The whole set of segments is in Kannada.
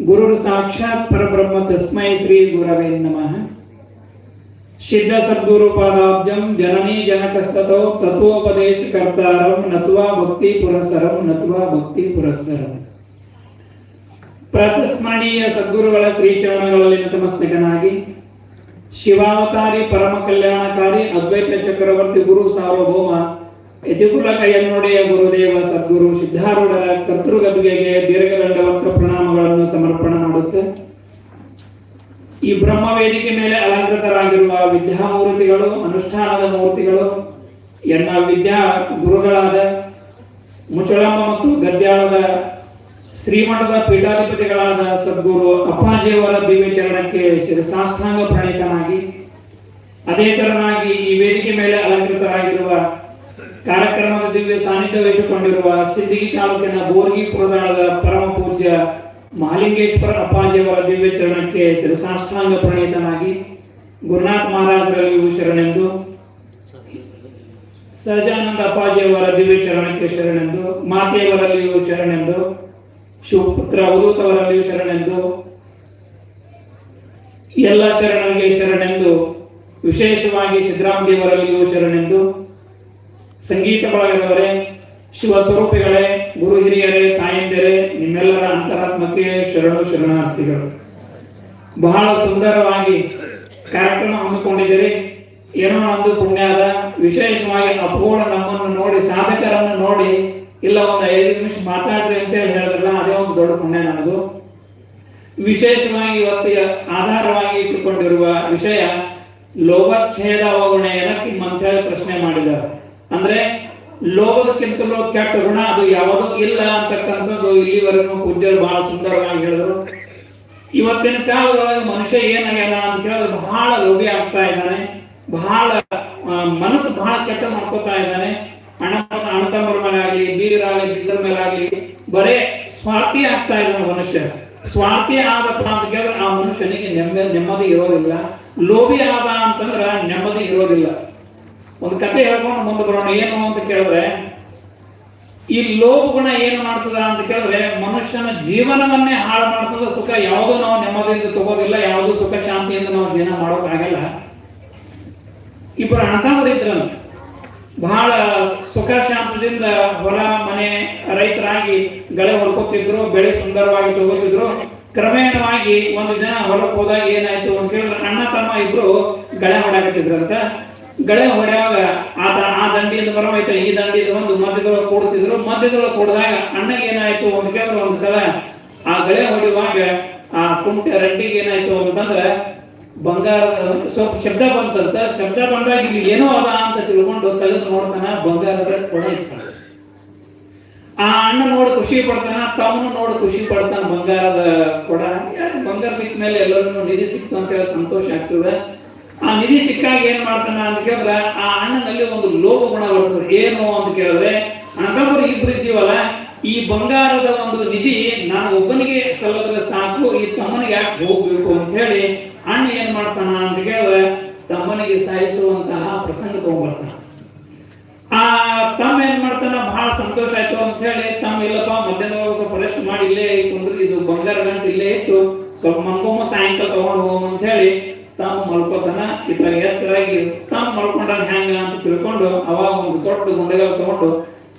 ಗುರುರ್ ಸಾಕ್ಷಾತ್ ಪರಬ್ರಹ್ಮ ತಸ್ಮೈ ಶ್ರೀ ಗುರವೇ ನಮಃ ಸಿದ್ಧ ಸದ್ಗುರು ಪಾದಾಬ್ಜಂ ಜನನೀ ಜನಕಸ್ತತೋ ತತ್ವೋಪದೇಶ ಕರ್ತಾರಂ ನತ್ವಾ ಭಕ್ತಿ ಪುರಸ್ಸರಂ ನತ್ವಾ ಭಕ್ತಿ ಪುರಸ್ಸರಂ ಪ್ರಾತಸ್ಮರಣೀಯ ಸದ್ಗುರುಗಳ ಶ್ರೀಚರಣಗಳಲ್ಲಿ ನತಮಸ್ತಕನಾಗಿ ಶಿವಾವತಾರಿ ಪರಮ ಕಲ್ಯಾಣಕಾರಿ ಅದ್ವೈತ ಚಕ್ರವರ್ತಿ ಗುರು ಸಾರ್ವಭೌಮ ಯತಿಕುಲ ಕೈಯನ್ನೊಡೆಯ ಗುರುದೇವ ಸದ್ಗುರು ಸಿದ್ಧಾರೂಢರ ಕರ್ತೃಗದುಗೆಗೆ ದೀರ್ಘದಂಡವಂತ ಪ್ರಣಾಮಗಳನ್ನು ಸಮರ್ಪಣೆ ಮಾಡುತ್ತೆ. ಈ ಬ್ರಹ್ಮ ವೇದಿಕೆ ಮೇಲೆ ಅಲಂಕೃತರಾಗಿರುವ ವಿದ್ಯಾಮೂರ್ತಿಗಳು, ಅನುಷ್ಠಾನದ ಮೂರ್ತಿಗಳು ಎನ್ನ ವಿದ್ಯಾ ಗುರುಗಳಾದ ಮುಚ್ಚಳಮ್ಮ ಮತ್ತು ಗದ್ಯಾಳದ ಶ್ರೀಮಠದ ಪೀಠಾಧಿಪತಿಗಳಾದ ಸದ್ಗುರು ಅಪ್ಪಾಜಿಯವರ ದಿವ್ಯ ಚರಣಕ್ಕೆ ಶಿರಸಾಷ್ಟಾಂಗ ಪ್ರಣೀತನಾಗಿ, ಅದೇ ತರನಾಗಿ ಈ ವೇದಿಕೆ ಮೇಲೆ ಅಲಂಕೃತರಾಗಿರುವ ಕಾರ್ಯಕ್ರಮದ ದಿವ್ಯ ಸಾನ್ನಿಧ್ಯ ವಹಿಸಿಕೊಂಡಿರುವ ಸಿದ್ದಿಗಿ ತಾಲೂಕಿನ ಬೋರ್ಗಿ ಪುರದಾಳದ ಪರಮ ಪೂಜ್ಯ ಮಹಾಲಿಂಗೇಶ್ವರ ಅಪ್ಪಾಜಿಯವರ ದಿವ್ಯ ಚರಣಕ್ಕೆ ಶಿರಸಾಷ್ಟಾಂಗ ಪ್ರಣೀತನಾಗಿ ಗುರುನಾಥ್ ಮಹಾರಾಜರಲ್ಲಿಯೂ ಶರಣೆಂದು ಸಹಜಾನಂದ ಅಪ್ಪಾಜಿಯವರ ದಿವ್ಯ ಚರಣಕ್ಕೆ ಶರಣೆಂದು ಮಾತೆಯವರಲ್ಲಿಯೂ ಶರಣೆಂದು, ಶಿವಪುತ್ರ ಅವಧೂತವರಲ್ಲಿಯೂ ಶರಣೆಂದು, ಎಲ್ಲ ಶರಣರಿಗೆ ಶರಣೆಂದು, ವಿಶೇಷವಾಗಿ ಸಿದ್ದರಾಮಯ್ಯವರಲ್ಲಿಯೂ ಶರಣೆಂದು ಸಂಗೀತ ಶಿವ ಸ್ವರೂಪಿಗಳೇ, ಗುರು ಹಿರಿಯರೇ, ತಾಯಂದಿರೇ, ನಿಮ್ಮೆಲ್ಲರ ಅಂತರಾತ್ಮಕ್ಕೆ ಶರಣು ಶರಣಾರ್ಥಿಗಳು. ಬಹಳ ಸುಂದರವಾಗಿ ಕಾರ್ಯಕ್ರಮ ಹಮ್ಮಿಕೊಂಡಿದ್ದೀರಿ. ಏನೋ ಒಂದು ಪುಣ್ಯ ಅದ ವಿಶೇಷವಾಗಿ ಅಪೂರ್ಣ ನಮ್ಮನ್ನು ನೋಡಿ, ಸಾಧಕರನ್ನು ನೋಡಿ, ಇಲ್ಲ ಒಂದು ಐದು ನಿಮಿಷ ಮಾತಾಡ್ರಿ ಅಂತ ಹೇಳಿ ಹೇಳಿದ್ರಲ್ಲ, ಅದೇ ಒಂದು ದೊಡ್ಡ ಪುಣ್ಯ ನನ್ನದು ವಿಶೇಷವಾಗಿ ಇವತ್ತಿಗೆ ಆಧಾರವಾಗಿ ಇಟ್ಟುಕೊಂಡಿರುವ ವಿಷಯ ಲೋಭಚ್ಛೇದ ಅವಗುಣೆಯನ್ನ ಏನಕ್ಕೆ ಅಂತ ಪ್ರಶ್ನೆ ಮಾಡಿದ್ದಾರೆ. ಅಂದ್ರೆ ಲೋಭದಕ್ಕಿಂತಲೂ ಕೆಟ್ಟ ಋಣ ಅದು ಯಾವುದೂ ಇಲ್ಲ ಅಂತಕ್ಕಂಥದ್ದು ಇಲ್ಲಿವರೆಗೂ ಪೂಜ್ಯರು ಬಹಳ ಸುಂದರವಾಗಿ ಹೇಳಿದ್ರು. ಇವತ್ತಿನ ಕಾಲದೊಳಗೆ ಮನುಷ್ಯ ಏನಾಗ್ಯಾನ ಅಂತ ಕೇಳಿದ್ರೆ ಬಹಳ ಲೋಭಿ ಆಗ್ತಾ ಇದ್ದಾನೆ. ಬಹಳ ಮನಸ್ಸು ಬಹಳ ಕೆಟ್ಟ ಮಾಡ್ಕೋತಾ ಇದ್ದಾನೆ. ಅಣ್ಣ ಅಣ್ಣತಮ್ಮರ ಮೇಲೆ ಆಗಲಿ ಬೀಗರಾಗಲಿ ಬೀಗರ ಮೇಲೆ ಬರೇ ಸ್ವಾರ್ಥಿ ಆಗ್ತಾ ಇದ್ದಾನೆ ಮನುಷ್ಯ. ಸ್ವಾರ್ಥಿ ಆದಪ್ಪ ಅಂತ ಕೇಳಿದ್ರೆ ಆ ಮನುಷ್ಯನಿಗೆ ನೆಮ್ಮದಿ ನೆಮ್ಮದಿ ಇರೋದಿಲ್ಲ. ಲೋಭಿ ಆದ ಅಂತಂದ್ರೆ ನೆಮ್ಮದಿ ಇರೋದಿಲ್ಲ. ಒಂದು ಕತೆ ಹೇಳ್ಕೊಂಡು ಮುಂದೆ ಬರೋಣ. ಏನು ಅಂತ ಕೇಳಿದ್ರೆ, ಈ ಲೋಭ ಗುಣ ಏನು ಮಾಡ್ತದ ಅಂತ ಕೇಳಿದ್ರೆ, ಮನುಷ್ಯನ ಜೀವನವನ್ನೇ ಹಾಳು ಮಾಡ್ತದ ಸುಖ ಯಾವುದೂ ನಾವು ನೆಮ್ಮದಿಯಿಂದ ತಗೋದಿಲ್ಲ, ಯಾವುದೂ ಸುಖ ಶಾಂತಿಯಿಂದ ನಾವು ಜೀವನ ಮಾಡೋಕ್ಕಾಗಲ್ಲ. ಇಬ್ಬರು ಅಣ್ಣತಮ್ಮರಿದ್ರಂತ ಬಹಳ ಸುಖ ಶಾಂತದಿಂದ ಹೊಲ, ಮನೆ, ರೈತರಾಗಿ ಗಳೆ ಹೊಡ್ಕೊತಿದ್ರು, ಬೆಳೆ ಸುಂದರವಾಗಿ ತಗೋತಿದ್ರು. ಕ್ರಮೇಣವಾಗಿ ಒಂದು ದಿನ ಹೊಲಕ್ಕೆ ಹೋದಾಗ ಏನಾಯ್ತು ಅಂತ ಕೇಳಿದ್ರೆ, ಅಣ್ಣ ತಮ್ಮ ಇಬ್ರು ಗಳೆ ಹೊಡ್ಯಾಕತ್ತಿದ್ರಂತ ಗಳೆ ಹೊಡೆಯುವಾಗ ಆತ ಆ ದಂಡಿಯಿಂದ ಬರವಾಯ್ತು ಈ ದಂಡಿಯಿಂದ ಒಂದು ಮಧ್ಯದೊಳಗೆ ಕೂಡ್ತಿದ್ರು. ಮಧ್ಯದೊಳಗೆ ಕೂಡಿದಾಗ ಅಣ್ಣಗೆ ಏನಾಯ್ತು ಒಂದು ಕೇಂದ್ರ ಒಂದು ಸಲ. ಆ ಗಳೆ ಹೊಡೆಯುವಾಗ ಆ ಕುಂಟೆ ರಂಡಿಗೆ ಏನಾಯ್ತು ಅಂತಂದ್ರೆ ಬಂಗಾರ ಸ್ವಲ್ಪ ಶಬ್ದ ಬಂತಂತ. ಶಬ್ದ ಬಂದಾಗ ಇಲ್ಲಿ ಏನೋ ಅದ ಅಂತ ತಿಳ್ಕೊಂಡು ತೆಗೆದು ನೋಡ್ತಾನ ಬಂಗಾರದ ಕೊಡ ಆ ಅಣ್ಣ ನೋಡಿ ಖುಷಿ ಪಡ್ತಾನ ತಮ್ಮನು ನೋಡಿ ಖುಷಿ ಪಡ್ತಾನ ಬಂಗಾರದ ಕೊಡ. ಯಾರು ಬಂಗಾರ ಸಿಕ್ಕ ಮೇಲೆ ಎಲ್ಲರನ್ನು ನಿಧಿ ಸಿಕ್ತು ಅಂತ ಹೇಳಿ ಸಂತೋಷ ಆಗ್ತದೆ. ಆ ನಿಧಿ ಸಿಕ್ಕಾಗ ಏನ್ ಮಾಡ್ತಾನ ಅಂತ ಕೇಳಿದ್ರೆ ಆ ಅಣ್ಣನಲ್ಲಿ ಒಂದು ಲೋಭ ಗುಣ ಬರ್ತದೆ. ಏನು ಅಂತ ಕೇಳಿದ್ರೆ, ಅಣ್ಣತಮ್ಮರು ಇಬ್ರು ಇದ್ದೀವಲ್ಲ, ಈ ಬಂಗಾರದ ಒಂದು ನಿಧಿ ನಾನು ಒಬ್ಬನಿಗೆ ಸಲ್ಲದ್ರೆ ಸಾಕು, ಈ ತಮ್ಮನಿಗೆ ಯಾಕೆ ಹೋಗ್ಬೇಕು ಅಂತ ಹೇಳಿ ಅಣ್ಣ ಏನ್ ಮಾಡ್ತಾನ ಅಂತ ಕೇಳಿದ್ರೆ ತಮ್ಮನಿಗೆ ಸಾಯಿಸುವಂತಹ ಪ್ರಸಂಗ ತಗೊಂಡ್ಬರ್ತಾನ. ಆ ತಮ್ಮ ಏನ್ ಮಾಡ್ತಾನ, ಬಹಳ ಸಂತೋಷ ಆಯ್ತು ಅಂತ ಹೇಳಿ ತಮ್ಮ, ಇಲ್ಲಪ್ಪ, ಮಧ್ಯಾಹ್ನ ಸ್ವಲ್ಪ ರೆಸ್ಟ್ ಮಾಡಿ ಇಲ್ಲೇ ಕುಂದ್ರಿ, ಇದು ಬಂಗಾರ ಗಂಟು ಇಲ್ಲೇ ಇಟ್ಟು ಸ್ವಲ್ಪ ಮಲ್ಕೊಂಬ ಸಾಯಂಕಾಲ ತಗೊಂಡು ಹೋಗೋಮ ಅಂತ ಹೇಳಿ ತಾನು ಮಲ್ಕೋತಾನ ಇದ್ರಾಗ ಎತ್ತರಾಗಿ ತಾವು ಮಲ್ಕೊಂಡಾಗ ಹ್ಯಾಂಗ ಅಂತ ತಿಳ್ಕೊಂಡು ಅವಾಗ ಒಂದು ದೊಡ್ಡ ಗುಂಡೆಗಾಲ ತಗೊಂಡು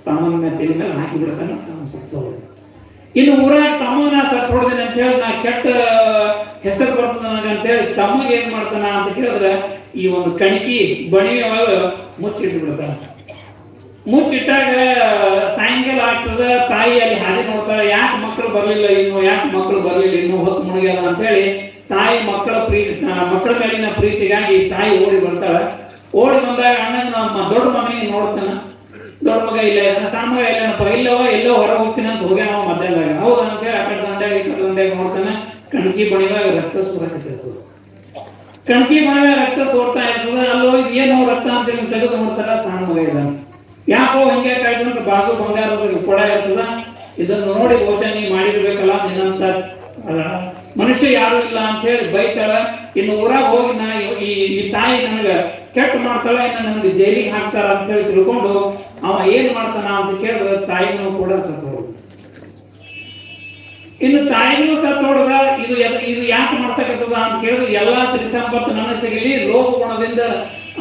ತಮ್ಮನ ತಲೆ ಮೇಲೆ ಹಾಕಿ ಬಿಡ್ತಾನೆ ತಾನು ಸತ್ತು ಇನ್ನು ಊರಾಗ ತಮ್ಮನ ಸತ್ತು ಹೊಡೆದೇನೆ ಅಂತ ಹೇಳಿ ನಾ ಕೆಟ್ಟ ಹೆಸರು ಬರ್ತದ ನನಗೆ ಅಂತ ಹೇಳಿ ತಮ್ಮಗೆ ಏನ್ ಮಾಡ್ತಾನ ಅಂತ ಕೇಳಿದ್ರೆ ಈ ಒಂದು ಕಣಕಿ ಬಣಿ ಒಳಗ ಮುಚ್ಚಿಟ್ಟು ಬಿಡ್ತಾನ ಮುಚ್ಚಿಟ್ಟಾಗ ಸಾಯಂಕಾಲ ಆಗ್ತದ, ತಾಯಿ ಅಲ್ಲಿ ಹಾದಿ ನೋಡ್ತಾಳೆ, ಯಾಕೆ ಮಕ್ಕಳು ಬರಲಿಲ್ಲ ಇನ್ನು, ಯಾಕೆ ಮಕ್ಕಳು ಬರಲಿಲ್ಲ ಇನ್ನು, ಹೊತ್ತು ಅಂತ ಹೇಳಿ ತಾಯಿ ಮಕ್ಕಳ ಪ್ರೀತಿ ಮಕ್ಕಳ ಮೇಲಿನ ಪ್ರೀತಿಗಾಗಿ ತಾಯಿ ಓಡಿ ಬರ್ತಾಳೆ. ಓಡಿ ಬಂದಾಗ ಅಣ್ಣನ ದೊಡ್ಡ ಮಗನಿಗೆ ನೋಡ್ತಾನ. ದೊಡ್ಡ ಮಗ ಇಲ್ಲ ಸಣ್ಣ ಮಗ ಇಲ್ಲನಪ್ಪ ಇಲ್ಲವ ಎಲ್ಲೋ ಹೊರ ಹೋಗ್ತೀನಿ ಅಂತ ಹೋಗ್ಯಾನ ಅವ ಮಧ್ಯಾಹ್ನದಾಗ. ಹೌದು ಅಂತ ಹೇಳಿ ಆ ಕಡೆ ತಂದೆ ಈ ಕಡೆ ತಂದೆ ನೋಡ್ತಾನೆ. ಕಣಕಿ ಬಣಿದಾಗ ರಕ್ತ ಸುರಕತ್ತಿರ್ತದೆ ಕಣಕಿ ಬಣಿದಾಗ ರಕ್ತ ಸೋರ್ತಾ ಇರ್ತದೆ. ಅಲ್ಲೋ ಇದು ಏನೋ ರಕ್ತ ಅಂತ ತೆಗೆದು ನೋಡ್ತಾರ ಸಣ್ಣ ಮಗ ಇದ್ದಾನೆ ಯಾಕೋ ಹಿಂಗೆ ಕಾಯ್ತು ಅಂತ ಬಾಜು ಬಂಗಾರದ ಕೊಡ ಇರ್ತದ. ಇದನ್ನು ನೋಡಿ ಘೋಷಣೆ ಮಾಡಿರ್ಬೇಕಲ್ಲ ನಿನ್ನಂತ ಅಲ್ಲ, ಮನುಷ್ಯ ಯಾರು ಇಲ್ಲ ಅಂತ ಹೇಳಿ ಬೈತಾಳ. ಇನ್ನು ಊರಾಗ ಹೋಗಿ ನಾ ಈ- ಈ ತಾಯಿ ನನಗ ಕೆಟ್ಟ ಮಾಡ್ತಾಳ, ಇನ್ನು ನನಗೆ ಜೈಲಿಗೆ ಹಾಕ್ತಾರ ಅಂತ ಹೇಳಿ ತಿಳ್ಕೊಂಡು ಅವ ಏನ್ ಮಾಡ್ತಾನ ಅಂತ ಕೇಳಿದ್ರೆ ತಾಯಿನೂ ಕೂಡ ಸತ್ತು ಇನ್ನು ತಾಯಿನೂ ಸತ್ ಹೊಡೆದ್ರ ಇದು ಇದು ಯಾಕೆ ಮಾಡ್ಸಕತ್ತದ ಅಂತ ಕೇಳಿದ್ರು ಎಲ್ಲಾ ಸಿರಿ ಸಂಪತ್ತು ನನಗೆ ಸಿಗಲಿ ಲೋಕ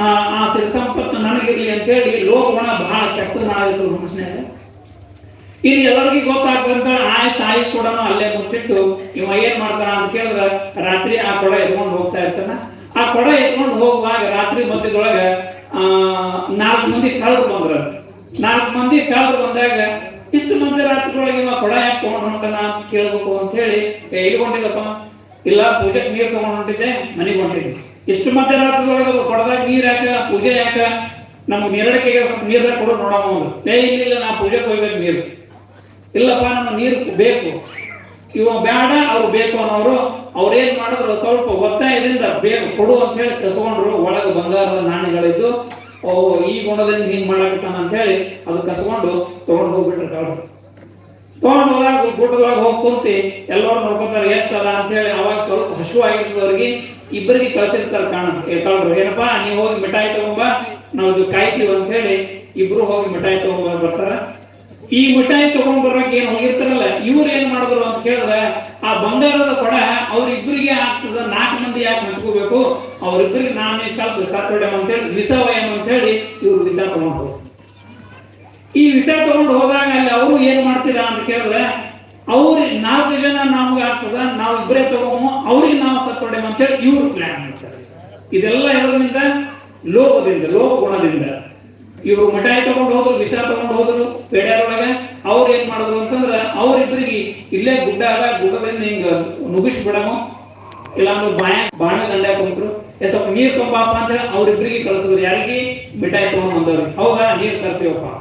ಆ ಸಿರಿ ಸಂಪತ್ತು ನನಗಿರ್ಲಿ ಅಂತೇಳಿ ಲೋಕ ಗುಣ ಬಹಳ ಕೆಟ್ಟದ ಮಾಡಿದ್ರು ಮನುಷ್ಯನಾಗ ಇದು ಎಲ್ಲರಿಗೂ ಗೊತ್ತಾಗ್ತಂತ ಆ ತಾಯಿ ಕೂಡ ಅಲ್ಲೇ ಮುಚ್ಚಿಟ್ಟು ಇವ ಏನ್ ಮಾಡ್ತಾನ? ಅಂತ ಕೇಳಿದ್ರ, ರಾತ್ರಿ ಆ ಕೊಡ ಎತ್ಕೊಂಡು ಹೋಗ್ತಾ ಇರ್ತಾನ. ಆ ಕೊಡ ಎತ್ಕೊಂಡು ಹೋಗುವಾಗ ರಾತ್ರಿ ಮಧ್ಯದೊಳಗ, ಆ, ನಾಲ್ಕು ಮಂದಿ ಕಳೆದು ಬಂದ್ರ. ನಾಲ್ಕು ಮಂದಿ ಕಳೆದು ಬಂದಾಗ, ಇಷ್ಟು ಮಂದಿ ರಾತ್ರಿ ಇವ ಕೊಡ ಯಾಕೆ ತಗೊಂಡ್ ಹೊಂಟನ ಅಂತ ಕೇಳ್ಬೇಕು ಅಂತ ಹೇಳಿ, ಏ ಹೊಂಟಿದಪ್ಪ ಇಲ್ಲ, ಪೂಜೆಗೆ ನೀರು ತಗೊಂಡ್ ಹೊಂಟಿದ್ದೆ, ಮನೆಗೆ ಹೊಂಟಿದ್ದೆ. ಇಷ್ಟು ಮಧ್ಯರಾತ್ರಿ ಒಳಗೆ ಕೊಡದಾಗ ನೀರ್ ಯಾಕ, ಪೂಜೆ ಯಾಕ? ನಮ್ಗೆ ನೀರಡಿಕೆಗೆ ಸ್ವಲ್ಪ ನೀರ ಕೊಡು ನೋಡೋಣ ಏ, ಇಲ್ಲ ಇಲ್ಲ, ನಾ ಪೂಜೆಗೆ ಹೋಗ್ಬೇಕು ನೀರು. ಇಲ್ಲಪ್ಪ, ನಮಗೆ ನೀರು ಬೇಕು. ಇವ ಬೇಡ ಅವ್ರು ಬೇಕು ಅನ್ನೋರು ಅವ್ರೇನ್ ಮಾಡಿದ್ರು, ಸ್ವಲ್ಪ ಒತ್ತಾಯದಿಂದ ಬೇಕು, ಕೊಡು ಅಂತ ಹೇಳಿ ಕಸ್ಕೊಂಡ್ರು. ಒಳಗೆ ಬಂಗಾರದ ನಾಣ್ಯಗಳಿದ್ದು, ಓ, ಈ ಗುಣದಿಂದ ಹಿಂಗ್ ಮಾಡಕತ್ತಾನ ಅಂತ ಹೇಳಿ ಅದು ಕಸ್ಕೊಂಡು ತಗೊಂಡು ಹೋಗ್ಬಿಟ್ರು ಕಳ್ರು ತಗೊಂಡು ಹೋದಾಗ ಗುಡ್ಡದೊಳಗೆ ಹೋಗಿ ಕುಂತಿ, ಎಲ್ಲರೂ ನೋಡ್ಕೊತಾರೆ, ಎಷ್ಟಲ್ಲ ಅಂತ ಹೇಳಿ ಅವಾಗ ಸ್ವಲ್ಪ ಹಸು ಆಗಿರ್ತದವ್ರಿಗೆ ಇಬ್ಬರಿಗೆ ಕಳ್ಸಿರ್ತಾರೆ ಕಾಣ. ಕಳ್ರು ಏನಪ್ಪಾ, ನೀವು ಹೋಗಿ ಮಿಠಾಯಿ ತಗೊಂಬ, ನಾವು ಕಾಯ್ತೀವಿ ಅಂತ ಹೇಳಿ ಇಬ್ರು ಹೋಗಿ ಮಿಠಾಯಿ ತಗೊಂಬ ಬರ್ತಾರ. ಈ ಮಿಠಾಯಿ ತಗೊಂಡ್ ಬರೋಕೆ ಏನು ಹೋಗಿರ್ತಾರಲ್ಲ, ಇವ್ರು ಏನ್ ಮಾಡಿದ್ರು ಅಂತ ಕೇಳಿದ್ರೆ, ಆ ಬಂಗಾರದ ಕೊಡ ಅವ್ರಿಬ್ರಿಗೆ ಆಗ್ತದ, ನಾಲ್ಕು ಮಂದಿ ಯಾಕೆ ಹಂಚ್ಕೋಬೇಕು ಅವ್ರಿಬ್ರಿಗೆ ನಾನು ಕಲ್ತು ವಿಷ ಅಂತೇಳಿ ಅಂತ ಹೇಳಿ ವಯಂ ಅಂತ ಹೇಳಿ ಇವ್ರು ವಿಷ ತಗೊಂಡು ಈ ವಿಷ ತಗೊಂಡು ಹೋದಾಗ ಅಲ್ಲಿ ಅವರು ಏನ್ ಮಾಡ್ತೀರಾ ಅಂತ ಕೇಳಿದ್ರೆ, ಅವ್ರಿ ನಾಲ್ಕು ಜನ ನಮ್ಗೆ ಆಗ್ತದ, ನಾವು ಇಬ್ಬರೇ ತಗೊಂಡು ಅವ್ರಿಗೆ ನಾವು ಸತ್ತೊಡೆಮ್ ಅಂತ ಹೇಳಿ ಇವ್ರು ಪ್ಲಾನ್ ಮಾಡ್ತಾರೆ. ಇದೆಲ್ಲ ಎದರಿಂದ ಲೋಪದಿಂದ ಲೋಪ ಗುಣದಿಂದ ಇವರು ಮಿಠಾಯಿ ತಗೊಂಡು ಹೋದ್ರು, ವಿಷ ತಗೊಂಡು ಹೋದ್ರು, ಪೇಡ್ಯಾರೊಳಗೆ ಅವ್ರು ಏನ್ ಮಾಡಿದ್ರು ಅಂತಂದ್ರ ಅವ್ರಿಬ್ರಿಗೆ ಇಲ್ಲೇ ಗುಡ್ಡ ಅದ, ಗುಡ್ಡದಿಂದ ಹಿಂಗ ನುಗ್ಗಿಸಿ ಬಿಡಮು ಇಲ್ಲಾಂದ್ರೆ ಬಾಯ ಬಾಣ ಗಂಡ ಕುಂತ್ರು. ಸ್ವಲ್ಪ ನೀರ್ ತುಂಬಪ್ಪ ಅಂತ ಅವ್ರಿಬ್ಬರಿಗೆ ಅವ್ರಿಬ್ರಿಗೆ ಕಳ್ಸಿದ್ರು. ಯಾರಿಗೆ? ಮಿಠಾಯಿ ತಗೊಂಡ್ ಬಂದವ್ರು ಹೌದಾ? ನೀರ್ ತರ್ತೀವಪ್ಪ.